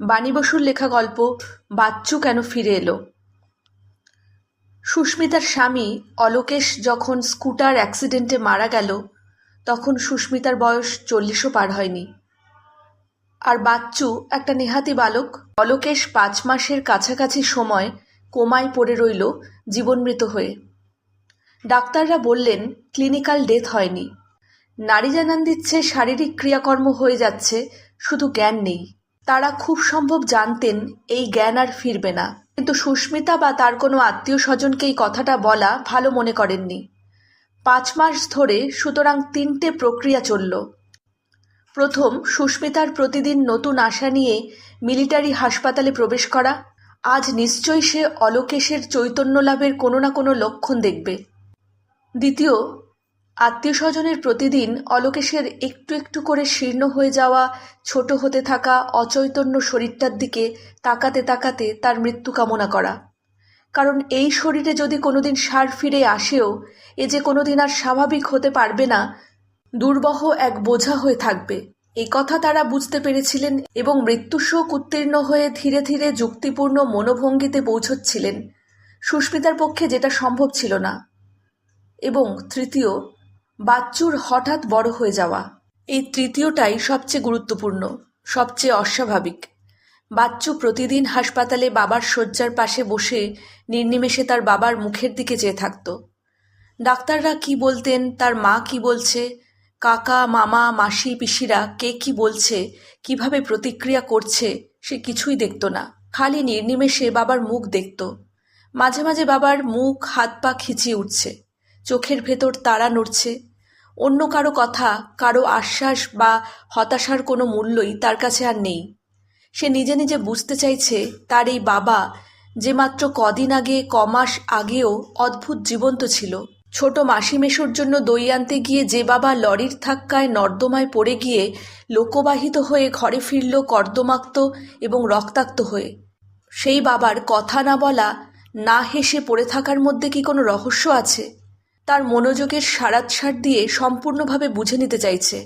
বাণী বসুর লেখা গল্প বাচ্চু কেন ফিরে এলো? সুস্মিতার স্বামী অলোকেশ যখন স্কুটার অ্যাক্সিডেন্টে মারা গেল, তখন সুস্মিতার বয়স চল্লিশও পার হয়নি। আর বাচ্চু একটা নেহাতি বালক, অলোকেশ পাঁচ মাসের কাছাকাছি সময় কোমায় পড়ে রইল জীবনমৃত হয়ে। ডাক্তাররা বললেন, ক্লিনিক্যাল ডেথ হয়নি। নারী জানান দিচ্ছে শারীরিক ক্রিয়াকর্ম হয়ে যাচ্ছে, শুধু জ্ঞান নেই। তারা খুব সম্ভব জানতেন এই জ্ঞান আর ফিরবে না। কিন্তু সুস্মিতা বা তার কোনো আত্মীয় স্বজনকে এই কথাটা বলা ভালো মনে করেননি। পাঁচ মাস ধরে সুতরাং তিনটে প্রক্রিয়া চলল। প্রথম, সুস্মিতার প্রতিদিন নতুন আশা নিয়ে মিলিটারি হাসপাতালে প্রবেশ করা। আজ নিশ্চয়ই সে অলোকেশের চৈতন্য লাভের কোনো না কোনো লক্ষণ দেখবে। দ্বিতীয় আত্মীয় স্বজনের প্রতিদিন অলোকেশের একটু একটু করে শীর্ণ হয়ে যাওয়া, ছোট হতে থাকা অচৈতন্য শরীরটার দিকে তাকাতে তাকাতে তার মৃত্যু কামনা করা। কারণ এই শরীরে যদি কোনোদিন সার ফিরে আসেও, এ যে কোনোদিন আর স্বাভাবিক হতে পারবে না, দুর্বহ এক বোঝা হয়ে থাকবে। এই কথা তারা বুঝতে পেরেছিলেন এবং মৃত্যুশোক উত্তীর্ণ হয়ে ধীরে ধীরে যুক্তিপূর্ণ মনোভঙ্গিতে পৌঁছচ্ছিলেন। সুস্মিতার পক্ষে যেটা সম্ভব ছিল না। এবং তৃতীয় বাচ্চুর হঠাৎ বড় হয়ে যাওয়া। এই তৃতীয়টাই সবচেয়ে গুরুত্বপূর্ণ, সবচেয়ে অস্বাভাবিক। বাচ্চু প্রতিদিন হাসপাতালে বাবার শয্যার পাশে বসে নির্নিমেষে তার বাবার মুখের দিকে চেয়ে থাকত। ডাক্তাররা কি বলতেন, তার মা কি বলছে, কাকা, মামা, মাসি, পিসিরা কে কি বলছে, কীভাবে প্রতিক্রিয়া করছে, সে কিছুই দেখত না। খালি নির্নিমেষে বাবার মুখ দেখত। মাঝে মাঝে বাবার মুখ হাত পা খিচিয়ে উঠছে। চোখের ভেতর তারা নড়ছে। অন্য কারও কথা, কারও আশ্বাস বা হতাশার কোনো মূল্যই তার কাছে আর নেই। সে নিজে নিজে বুঝতে চাইছে, তার এই বাবা যে মাত্র কদিন আগে কমাস আগেও অদ্ভুত জীবন্ত ছিল। ছোট মাসি মেশোর জন্য দই আনতে গিয়ে যে বাবা লরির থাক্কায় নর্দমায় পড়ে গিয়ে লোকবাহিত হয়ে ঘরে ফিরল কর্দমাক্ত এবং রক্তাক্ত হয়ে। সেই বাবার কথা না বলা, না হেসে পড়ে থাকার মধ্যে কি কোনো রহস্য আছে? তার মনোযোগের সারাৎসার দিয়ে সম্পূর্ণভাবে বুঝে নিতে চাইছে।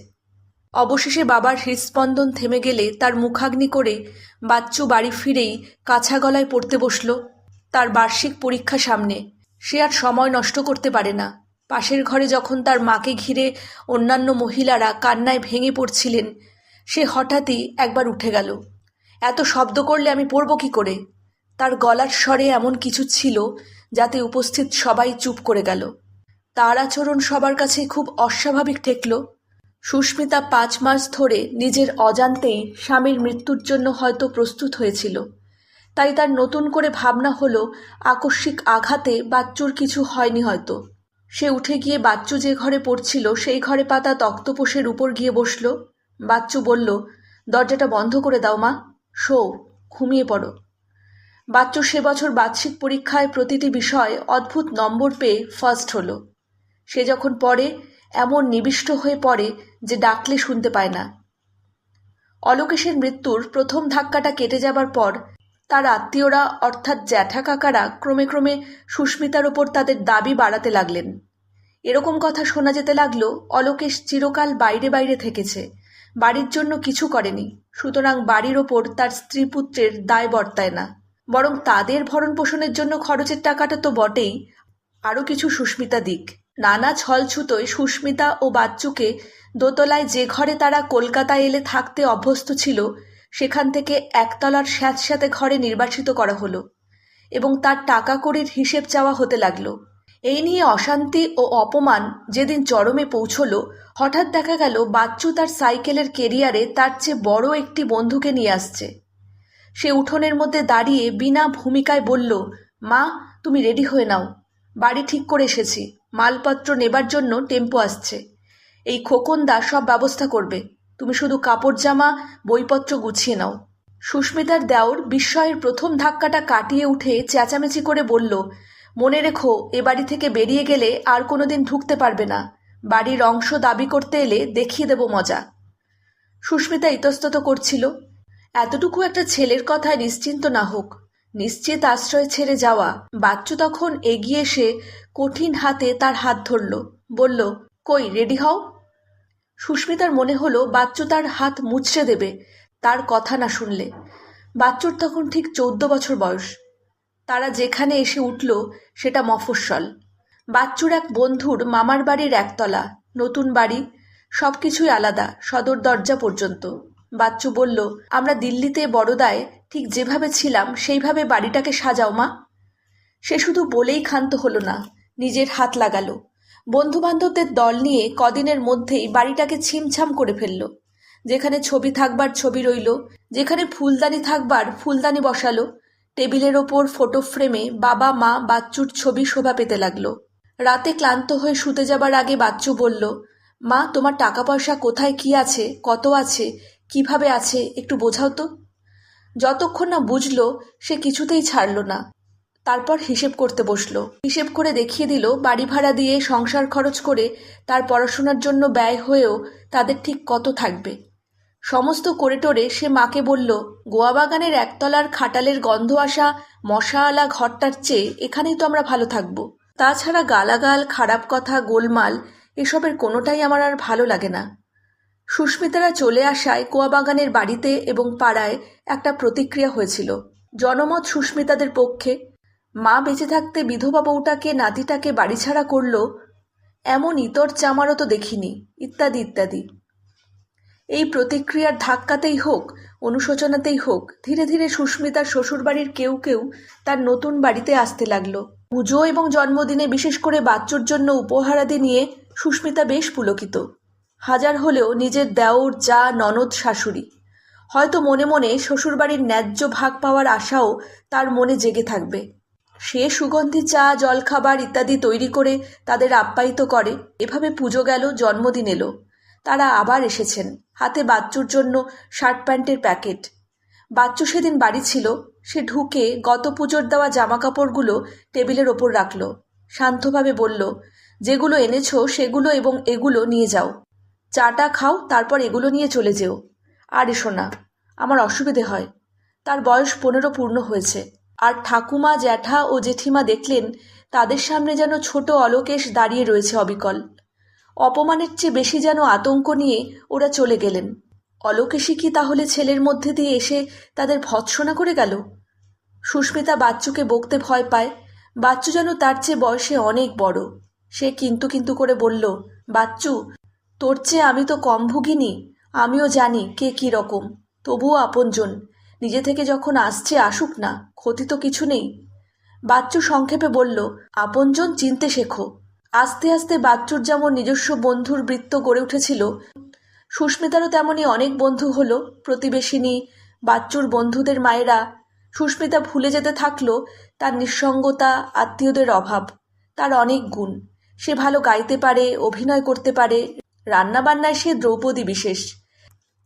অবশেষে বাবার হৃদস্পন্দন থেমে গেলে তার মুখাগ্নি করে বাচ্চু বাড়ি ফিরেই কাছা গলায় পড়তে বসল। তার বার্ষিক পরীক্ষা সামনে। সে আর সময় নষ্ট করতে পারে না। পাশের ঘরে যখন তার মাকে ঘিরে অন্যান্য মহিলারা কান্নায় ভেঙে পড়ছিলেন, সে হঠাৎই একবার উঠে গেল। এত শব্দ করলে আমি পড়ব কি করে? তার গলার স্বরে এমন কিছু ছিল যাতে উপস্থিত সবাই চুপ করে গেল। তার আচরণ সবার কাছে খুব অস্বাভাবিক ঠেকল। সুস্মিতা পাঁচ মাস ধরে নিজের অজান্তেই স্বামীর মৃত্যুর জন্য হয়তো প্রস্তুত হয়েছিল। তাই তার নতুন করে ভাবনা হলো, আকস্মিক আঘাতে বাচ্চুর কিছু হয়নি হয়তো। সে উঠে গিয়ে বাচ্চু যে ঘরে পড়ছিল, সেই ঘরে পাতা তক্তপোষের উপর গিয়ে বসল। বাচ্চু বলল, দরজাটা বন্ধ করে দাও মা। শো, ঘুমিয়ে পড়ো। বাচ্চু সে বছর বার্ষিক পরীক্ষায় প্রতিটি বিষয় অদ্ভুত নম্বর পেয়ে ফার্স্ট হলো। সে যখন পড়ে, এমন নিবিষ্ট হয়ে পড়ে যে ডাকলে শুনতে পায় না। অলোকেশের মৃত্যুর প্রথম ধাক্কাটা কেটে যাবার পর তার আত্মীয়রা, অর্থাৎ জ্যাঠা কাকারা, ক্রমে ক্রমে সুস্মিতার ওপর তাদের দাবি বাড়াতে লাগলেন। এরকম কথা শোনা যেতে লাগল, অলোকেশ চিরকাল বাইরে বাইরে থেকেছে। বাড়ির জন্য কিছু করেনি, সুতরাং বাড়ির ওপর তার স্ত্রী পুত্রের দায় বর্তায় না। বরং তাদের ভরণ পোষণের জন্য খরচের টাকাটা তো বটেই, আরও কিছু সুস্মিতা দিক। নানা ছলছুতোয় সুস্মিতা ও বাচ্চুকে দোতলায় যে ঘরে তারা কলকাতায় এলে থাকতে অভ্যস্ত ছিল, সেখান থেকে একতলার স্যাঁতস্যাঁতে ঘরে নির্বাসিত করা হলো এবং তার টাকা কড়ির হিসেব চাওয়া হতে লাগল। এই নিয়ে অশান্তি ও অপমান যেদিন চরমে পৌঁছল, হঠাৎ দেখা গেল বাচ্চু তার সাইকেলের কেরিয়ারে তার চেয়ে বড় একটি বন্ধুকে নিয়ে আসছে। সে উঠোনের মধ্যে দাঁড়িয়ে বিনা ভূমিকায় বলল, মা, তুমি রেডি হয়ে নাও। বাড়ি ঠিক করে এসেছি। মালপত্র নেবার জন্য টেম্পো আসছে। এই খোকনদা সব ব্যবস্থা করবে। তুমি শুধু কাপড় জামা বইপত্র গুছিয়ে নাও। সুস্মিতার দেওর বিস্ময়ের প্রথম ধাক্কাটা কাটিয়ে উঠে চেঁচামেচি করে বলল, মনে রেখো, এ বাড়ি থেকে বেরিয়ে গেলে আর কোনোদিন ঢুকতে পারবে না। বাড়ির অংশ দাবি করতে এলে দেখিয়ে দেব মজা। সুস্মিতা ইতস্তত করছিল, এতটুকু একটা ছেলের কথায় নিশ্চিন্ত না হোক। নিশ্চিত আশ্রয় ছেড়ে যাওয়া। বাচ্চু তখন এগিয়ে এসে কঠিন হাতে তার হাত ধরল। বলল, কই, রেডি হও। সুস্মিতার মনে হলো, বাচ্চু তার হাত মুচড়ে দেবে, তার কথা না শুনলে। বাচ্চুর তখন ঠিক চোদ্দ বছর বয়স। তারা যেখানে এসে উঠল, সেটা মফস্বল। বাচ্চুর এক বন্ধুর মামার বাড়ির একতলা, নতুন বাড়ি সব কিছুই আলাদা, সদর দরজা পর্যন্ত। বাচ্চু বলল, আমরা দিল্লিতে বড়দায় ঠিক যেভাবে ছিলাম, সেইভাবে বাড়িটাকে সাজাও, মা। সে শুধু বলেই ক্ষান্ত হলো না, নিজের হাত লাগালো। বন্ধুবান্ধবদের দল নিয়ে কদিনের মধ্যেই বাড়িটাকে ছিমছাম করে ফেলল। যেখানে ছবি থাকবার ছবি রইল, যেখানে ফুলদানি থাকবার ফুলদানি বসালো, টেবিলের ওপর ফটো ফ্রেমে বাবা, মা, বাচ্চুর ছবি শোভা পেতে লাগল। রাতে ক্লান্ত হয়ে শুতে যাবার আগে বাচ্চু বলল, মা, তোমার টাকা পয়সা কোথায়, কি আছে, কত আছে, কীভাবে আছে, একটু বোঝাও তো। যতক্ষণ না বুঝলো, সে কিছুতেই ছাড়লো না। তারপর হিসেব করতে বসল। হিসেব করে দেখিয়ে দিল, বাড়ি ভাড়া দিয়ে সংসার খরচ করে তার পড়াশোনার জন্য ব্যয় হয়েও তাদের ঠিক কত থাকবে। সমস্ত করে টোরে সে মাকে বলল গোয়া বাগানের একতলার খাটালের গন্ধ আসা মশাওয়ালা ঘরটার চেয়ে এখানেই তো আমরা ভালো থাকব। তাছাড়া গালাগাল, খারাপ কথা, গোলমাল, এসবের কোনোটাই আমার আর ভালো লাগে না। সুস্মিতারা চলে আসায় কুয়াবাগানের বাড়িতে এবং পাড়ায় একটা প্রতিক্রিয়া হয়েছিল। জনমত সুস্মিতাদের পক্ষে। মা বেঁচে থাকতে বিধবা বউটাকে, নাতিটাকে বাড়ি ছাড়া করল এমন ইতর চামারও তো দেখিনি, ইত্যাদি ইত্যাদি। এই প্রতিক্রিয়ার ধাক্কাতেই হোক, অনুশোচনাতেই হোক, ধীরে ধীরে সুস্মিতার শ্বশুরবাড়ির কেউ কেউ তার নতুন বাড়িতে আসতে লাগল। পুজো এবং জন্মদিনে বিশেষ করে বাচ্চুর জন্য উপহারাদি নিয়ে সুস্মিতা বেশ পুলকিত। হাজার হলেও নিজের দেওর, যা, ননদ, শাশুড়ি। হয়তো মনে মনে শ্বশুরবাড়ির ন্যায্য ভাগ পাওয়ার আশাও তার মনে জেগে থাকবে। সে সুগন্ধি, চা, জলখাবার ইত্যাদি তৈরি করে তাদের আপ্যায়িত করে। এভাবে পুজো গেল, জন্মদিন এলো। তারা আবার এসেছেন, হাতে বাচ্চুর জন্য শার্ট প্যান্টের প্যাকেট। বাচ্চু সেদিন বাড়ি ছিল, সে ঢুকে গত পুজোর দেওয়া জামা কাপড়গুলো টেবিলের ওপর রাখল। শান্তভাবে বলল, যেগুলো এনেছো সেগুলো এবং এগুলো নিয়ে যাও। চাটা খাও, তারপর এগুলো নিয়ে চলে যেও। আর এসো না আমার অসুবিধে হয়। তার বয়স পনেরো পূর্ণ হয়েছে। আর ঠাকুমা, জ্যাঠা ও জেঠিমা দেখলেন তাদের সামনে যেন ছোট অলোকেশ দাঁড়িয়ে রয়েছে অবিকল। অপমানের চেয়ে বেশি যেন আতঙ্ক নিয়ে ওরা চলে গেলেন। অলোকেশই কি তাহলে ছেলের মধ্যে দিয়ে এসে তাদের ভৎসনা করে গেল? সুস্মিতা বাচ্চুকে বকতে ভয় পায়। বাচ্চু যেন তার চেয়ে বয়সে অনেক বড়। সে কিন্তু কিন্তু করে বলল, বাচ্চু তোর চেয়ে আমি তো কম ভুগিনি, আমিও জানি কে কী রকম, তবুও আপনজন। নিজে থেকে যখন আসছে, আসুক না, ক্ষতি তো কিছু নেই। বাচ্চু সংক্ষেপে বলল, আপনজন চিনতে শেখো। আস্তে আস্তে বাচ্চুর যেমন নিজস্ব বন্ধুর বৃত্ত গড়ে উঠেছিল, সুস্মিতারও তেমনই অনেক বন্ধু হলো, প্রতিবেশিনী, বাচ্চুর বন্ধুদের মায়েরা। সুস্মিতা ভুলে যেতে থাকল, তার নিঃসঙ্গতা, আত্মীয়দের অভাব, তার অনেক গুণ। সে ভালো গাইতে পারে, অভিনয় করতে পারে। রান্নাবান্নায় সে দ্রৌপদী বিশেষ।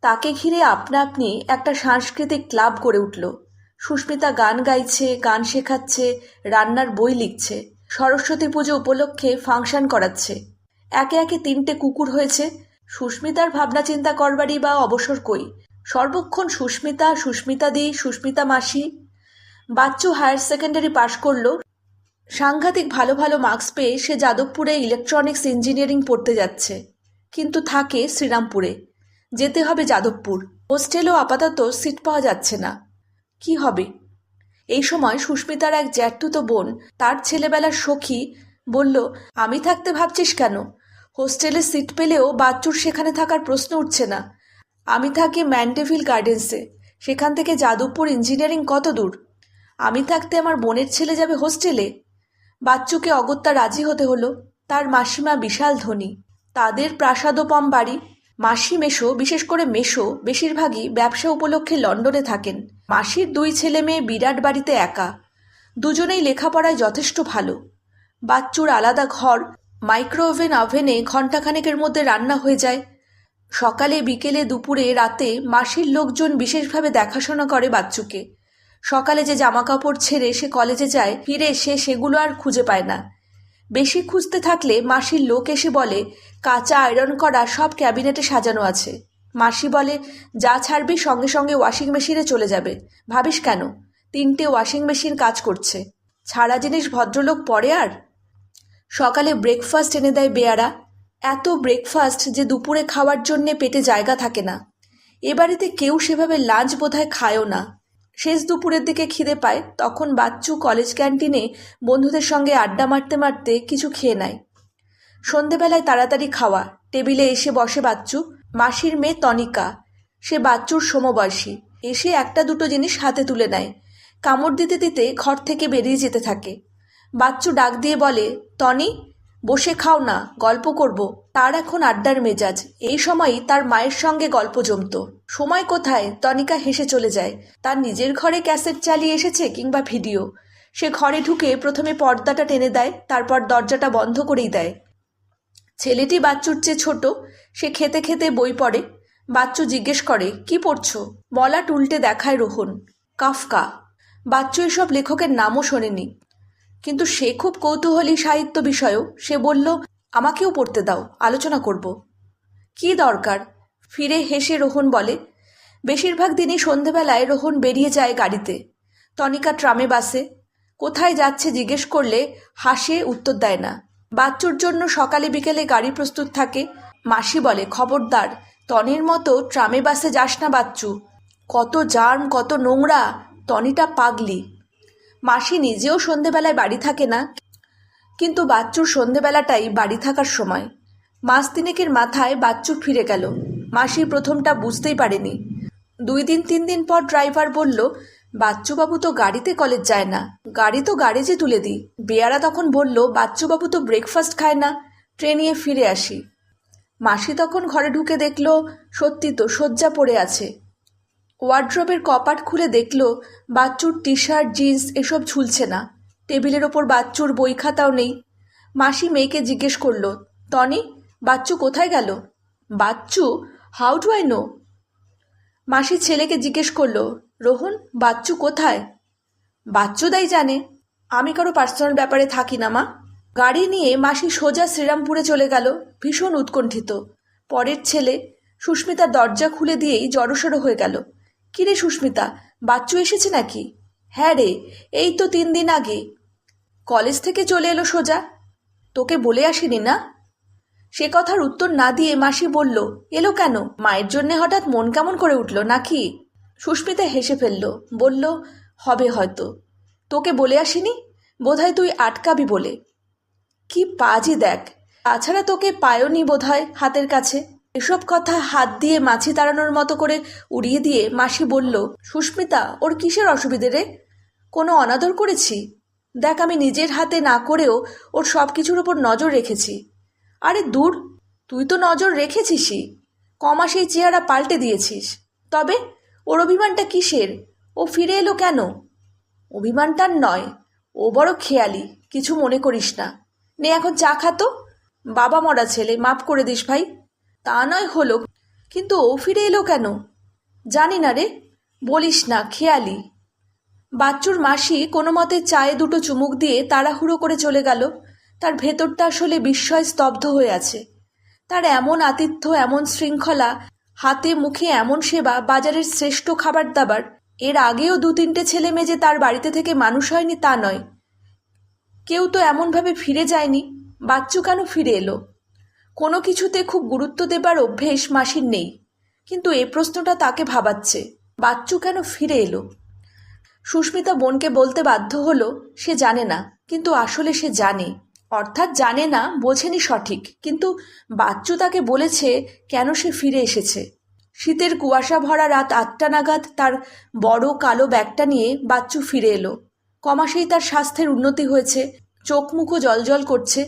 তাকে ঘিরে আপনা আপনি একটা সাংস্কৃতিক ক্লাব গড়ে উঠল। সুস্মিতা গান গাইছে, গান শেখাচ্ছে, রান্নার বই লিখছে, সরস্বতী পুজো উপলক্ষে ফাংশন করাচ্ছে। একে একে তিনটে কুকুর হয়েছে। সুস্মিতার ভাবনা চিন্তা করবারই বা অবসর কই? সর্বক্ষণ সুস্মিতা সুস্মিতা দি, সুস্মিতা মাসি। বাচ্চু হায়ার সেকেন্ডারি পাশ করল। সাংঘাতিক ভালো ভালো মার্কস পেয়ে সে যাদবপুরে ইলেকট্রনিক্স ইঞ্জিনিয়ারিং পড়তে যাচ্ছে। কিন্তু থাকে শ্রীরামপুরে। যেতে হবে যাদবপুর। হোস্টেলও আপাতত সিট পাওয়া যাচ্ছে না। কি হবে? এই সময় সুস্মিতার এক জ্যাঠতুতো বোন, তার ছেলেবেলার সখী, বলল, আমি থাকতে ভাবছিস কেন? হোস্টেলে সিট পেলেও বাচ্চুর সেখানে থাকার প্রশ্ন উঠছে না। আমি থাকি ম্যান্ডেভিল গার্ডেন্সে। সেখান থেকে যাদবপুর ইঞ্জিনিয়ারিং কত দূর? আমি থাকতে আমার বোনের ছেলে যাবে হোস্টেলে? বাচ্চুকে অগত্যা রাজি হতে হলো। তার মাসিমা বিশাল ধনী। তাদের প্রাসাদোপম বাড়ি, মাসি মেশো, বিশেষ করে মেশো, বেশিরভাগই ব্যবসা উপলক্ষে লন্ডনে থাকেন। মাসির দুই ছেলে মেয়ে বিরাট বাড়িতে একা। দুজনেই লেখাপড়ায় যথেষ্ট ভালো। বাচ্চুর আলাদা ঘর, মাইক্রোওভেন ওভেনে ঘণ্টাখানেকের মধ্যে রান্না হয়ে যায়। সকালে, বিকেলে, দুপুরে, রাতে মাসির লোকজন বিশেষভাবে দেখাশোনা করে বাচ্চুকে। সকালে যে জামা কাপড় ছেড়ে সে কলেজে যায়, ফিরে সে সেগুলো আর খুঁজে পায় না। বেশি খুঁজতে থাকলে মাসির লোক এসে বলে, কাঁচা আয়রন করা সব ক্যাবিনেটে সাজানো আছে। মাসি বলে, যা ছাড়বি সঙ্গে সঙ্গে ওয়াশিং মেশিনে চলে যাবে। ভাবিস কেন? তিনটে ওয়াশিং মেশিন কাজ করছে। ছাড়া জিনিস ভদ্রলোক পরে আর? সকালে ব্রেকফাস্ট এনে দেয় বেয়ারা। এত ব্রেকফাস্ট যে দুপুরে খাওয়ার জন্যে পেটে জায়গা থাকে না। এ বাড়িতে কেউ সেভাবে লাঞ্চ বোধহয় খায়ও না। শেষ দুপুরের দিকে খিদে পায়, তখন বাচ্চু কলেজ ক্যান্টিনে বন্ধুদের সঙ্গে আড্ডা মারতে মারতে কিছু খেয়ে নেয়। সন্ধেবেলায় তাড়াতাড়ি খাওয়া, টেবিলে এসে বসে বাচ্চু, মাসির মেয়ে তনিকা। সে বাচ্চুর সমবয়সী, এসে একটা দুটো জিনিস হাতে তুলে নেয়, কামড় দিতে দিতে ঘর থেকে বেরিয়ে যেতে থাকে। বাচ্চু ডাক দিয়ে বলে টনি বসে খাও না, গল্প করব। তার এখন আড্ডার মেজাজ। এই সময়ই তার মায়ের সঙ্গে গল্প জমতো। সময় কোথায়? তনিকা হেসে চলে যায়। তার নিজের ঘরে ক্যাসেট চালিয়ে এসেছে কিংবা ভিডিও। সে ঘরে ঢুকে প্রথমে পর্দাটা টেনে দেয়, তারপর দরজাটা বন্ধ করেই দেয়। ছেলেটি বাচ্চুর চেয়ে ছোট, সে খেতে খেতে বই পড়ে। বাচ্চু জিজ্ঞেস করে, কি পড়ছো? মলাট উল্টে দেখায় রোহন, কাফকা। বাচ্চু এসব লেখকের নামও শোনেনি। কিন্তু সে খুব কৌতূহলী সাহিত্য বিষয়েও। সে বলল, আমাকেও পড়তে দাও, আলোচনা করব। কি দরকার? ফিরে হেসে রোহন বলে, বেশিরভাগ দিনই সন্ধেবেলায় রোহন বেরিয়ে যায় গাড়িতে। তনিকা ট্রামে বাসে। কোথায় যাচ্ছে জিজ্ঞেস করলে হাসে উত্তর দেয় না। বাচ্চুর জন্য সকালে বিকেলে গাড়ি প্রস্তুত থাকে। মাসি বলে, খবরদার টনির মতো ট্রামে বাসে যাস না বাচ্চু। কত জার্ম, কত নোংরা টনিটা পাগলি। মাসি নিজেও সন্ধেবেলায় বাড়ি থাকে না। কিন্তু বাচ্চুর সন্ধেবেলাটাই বাড়ি থাকার সময়। মাস তিনেকের মাথায় বাচ্চু ফিরে গেল। মাসি প্রথমটা বুঝতেই পারেনি। দুই দিন, তিন দিন পর ড্রাইভার বলল, বাচ্চুবাবু তো গাড়িতে কলেজ যায় না। গাড়ি তো গ্যারেজে তুলে দিই। বেয়ারা তখন বলল, বাচ্চুবাবু তো ব্রেকফাস্ট খায় না। ট্রেনিয়ে ফিরে আসি। মাসি তখন ঘরে ঢুকে দেখল, সত্যি তো শয্যা পড়ে আছে। ওয়ার্ড্রবের কপাট খুলে দেখল, বাচ্চুর টি শার্ট জিন্স এসব ঝুলছে না। টেবিলের ওপর বাচ্চুর বই খাতাও নেই। মাসি মেয়েকে জিজ্ঞেস করল টনি বাচ্চু কোথায় গেল? Bachchu? How do I know মাসি ছেলেকে জিজ্ঞেস করল, রোহন, বাচ্চু কোথায়? বাচ্চু বাচ্চুদাই জানে। আমি কারও পার্সোনাল ব্যাপারে থাকি না, মা। গাড়ি নিয়ে মাসি সোজা শ্রীরামপুরে চলে গেল, ভীষণ উৎকণ্ঠিত। পরের ছেলে সুস্মিতার দরজা খুলে দিয়েই জড়সড়ো হয়ে গেল। কিরে সুস্মিতা, বাচ্চু এসেছে নাকি? হ্যাঁ রে, এই তো তিন দিন আগে। কলেজ থেকে চলে এলো সোজা। তোকে বলে আসিনি না? সে কথার উত্তর না দিয়ে মাসি বলল, এলো কেন? মায়ের জন্যে হঠাৎ মন কেমন করে উঠল নাকি? সুস্মিতা হেসে ফেলল, বলল, হবে হয়তো। তোকে বলে আসিনি? বোধহয় তুই আটকাবি বলে। কি পাজি দেখ, তাছাড়া তোকে পায়নি বোধহয় হাতের কাছে। এসব কথা হাত দিয়ে মাছি তাড়ানোর মতো করে উড়িয়ে দিয়ে মাসি বলল, সুস্মিতা, ওর কিসের অসুবিধে রে? কোনো অনাদর করেছি? দেখ, আমি নিজের হাতে না করেও ওর সব কিছুর ওপর নজর রেখেছি। আরে দূর, তুই তো নজর রেখেছিসই। কমা সেই চেহারা পাল্টে দিয়েছিস। তবে ওর অভিমানটা কিসের? ও ফিরে এলো কেন? অভিমানটার নয়, ও বড় খেয়ালি, কিছু মনে করিস না। নে, এখন চা খাতো বাবা মরা ছেলে, মাফ করে দিস ভাই। তা নয় হলো, কিন্তু ও ফিরে এলো কেন? জানি না রে, বলিস না, খেয়ালি। বাচ্চুর মাসি কোনো মতে চায়ে দুটো চুমুক দিয়ে তাড়াহুড়ো করে চলে গেল। তার ভেতরটা আসলে বিস্ময় স্তব্ধ হয়ে আছে। তার এমন আতিথ্য, এমন শৃঙ্খলা, হাতে মুখে এমন সেবা, বাজারের শ্রেষ্ঠ খাবার দাবার এর আগেও দু তিনটে ছেলে মেয়ে যে তার বাড়িতে থেকে মানুষ হয়নি তা নয়। কেউ তো এমনভাবে ফিরে যায়নি, বাচ্চু কেন ফিরে এলো? কোনো কিছুতে খুব গুরুত্ব দেবার অভ্যেস মাসির নেই। কিন্তু এ প্রশ্নটা তাকে ভাবাচ্ছে। বাচ্চু কেন ফিরে এলো? সুস্মিতা বোনকে বলতে বাধ্য হলো, সে জানে না, কিন্তু আসলে সে জানে। অর্থাৎ জানে না, বোঝেনি সঠিক। কিন্তু বাচ্চু তাকে বলেছে, কেন সে ফিরে এসেছে? শীতের কুয়াশা ভরা রাত আটটা নাগাদ তার বড় কালো ব্যাগটা নিয়ে বাচ্চু ফিরে এলো। কমাসেই তার স্বাস্থ্যের উন্নতি হয়েছে, চোখ মুখও জলজল করছে।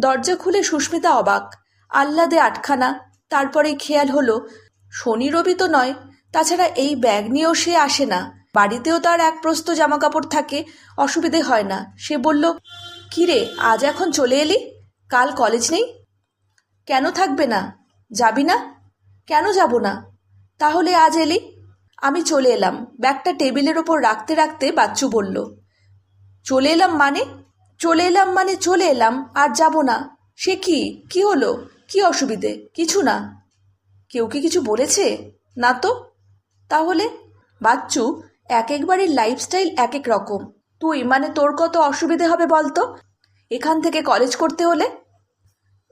দরজা খুলে সুস্মিতা অবাক। আহ্লাদে আটখানা। তারপরে খেয়াল হলো, শনি রবি তো নয়, তাছাড়া এই ব্যাগ নিয়েও সে আসে না। বাড়িতেও তার এক প্রস্ত জামা কাপড় থাকে, অসুবিধে হয় না। সে বলল কিরে আজ এখন চলে এলি? কাল কলেজ নেই? কেন থাকবে না? যাবি না? কেন যাব না? তাহলে আজ এলি? আমি চলে এলাম। ব্যাগটা টেবিলের ওপর রাখতে রাখতে বাচ্চু বলল, চলে এলাম মানে? চলে এলাম মানে চলে এলাম, আর যাব না। সে কি? কি হলো? কি অসুবিধে? কিছু না। কেউ কি কিছু বলেছে? না তো। তাহলে? বাচ্চু এক এক বাড়ির লাইফস্টাইল এক এক রকম। তুই মানে তোর কত অসুবিধে হবে বলতো? এখান থেকে কলেজ করতে হলে?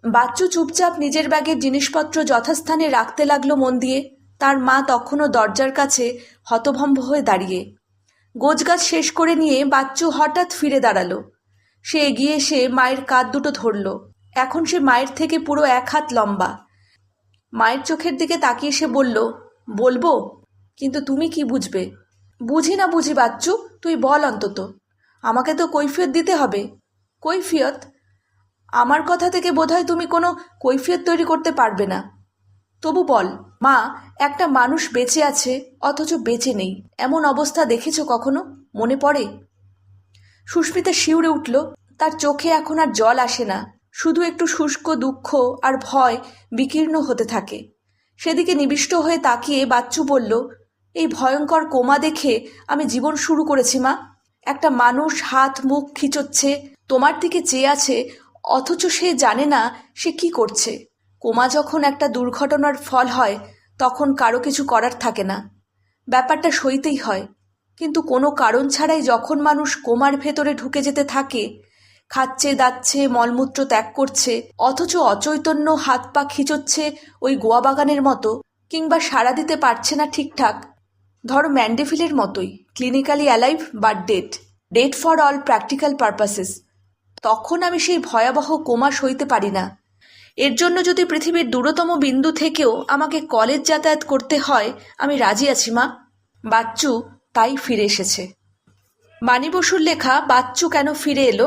বাচ্চু চুপচাপ নিজের ব্যাগের জিনিসপত্র যথাস্থানে রাখতে লাগল মন দিয়ে। তার মা তখনও দরজার কাছে হতভম্ব হয়ে দাঁড়িয়ে। গোছগাছ শেষ করে নিয়ে বাচ্চু হঠাৎ ফিরে দাঁড়াল। সে এগিয়ে এসে মায়ের কাঁধ দুটো ধরল। এখন সে মায়ের থেকে পুরো এক হাত লম্বা। মায়ের চোখের দিকে তাকিয়ে সে বলল, বলব? কিন্তু তুমি কি বুঝবে? বুঝি না বুঝি বাচ্চু, তুই বল অন্তত। আমাকে তো কৈফিয়ত দিতে হবে। কৈফিয়ত? আমার কথা থেকে বোধহয় তুমি কোনো কৈফিয়ত তৈরি করতে পারবে না। তবু বল, মা, একটা মানুষ বেঁচে আছে, অথচ বেঁচে নেই। এমন অবস্থা দেখেছ কখনো? মনে পড়ে? সুস্মিতা শিউরে উঠল, তার চোখে এখন আর জল আসে না। শুধু একটু শুষ্ক দুঃখ আর ভয় বিকীর্ণ হতে থাকে। সেদিকে নিবিষ্ট হয়ে তাকিয়ে বাচ্চু বলল, এই ভয়ঙ্কর কোমা দেখে আমি জীবন শুরু করেছি, মা। একটা মানুষ হাত, মুখ খিচোচ্ছে, তোমার দিকে চেয়ে আছে, অথচ সে জানে না সে কি করছে। কোমা যখন একটা দুর্ঘটনার ফল হয়, তখন কারও কিছু করার থাকে না। ব্যাপারটা সইতেই হয়। কিন্তু কোনো কারণ ছাড়াই যখন মানুষ কোমার ভেতরে ঢুকে যেতে থাকে খাচ্ছে, দাচ্ছে, মলমূত্র ত্যাগ করছে, অথচ অচৈতন্য হাত পা খিচোচ্ছে ওই গোয়া বাগানের মতো কিংবা সাড়া দিতে পারছে না ঠিকঠাক। ধরো ম্যান্ডেফিলের মতোই clinically alive but dead dead for all practical purposes তখন আমি সেই ভয়াবহ কোমা সইতে পারি না। এর জন্য যদি পৃথিবীর দূরতম বিন্দু থেকেও আমাকে কলেজ যাতায়াত করতে হয়, আমি রাজি আছি, মা। বাচ্চু তাই ফিরে এসেছে। বাণী বসুর লেখা, বাচ্চু কেন ফিরে এলো?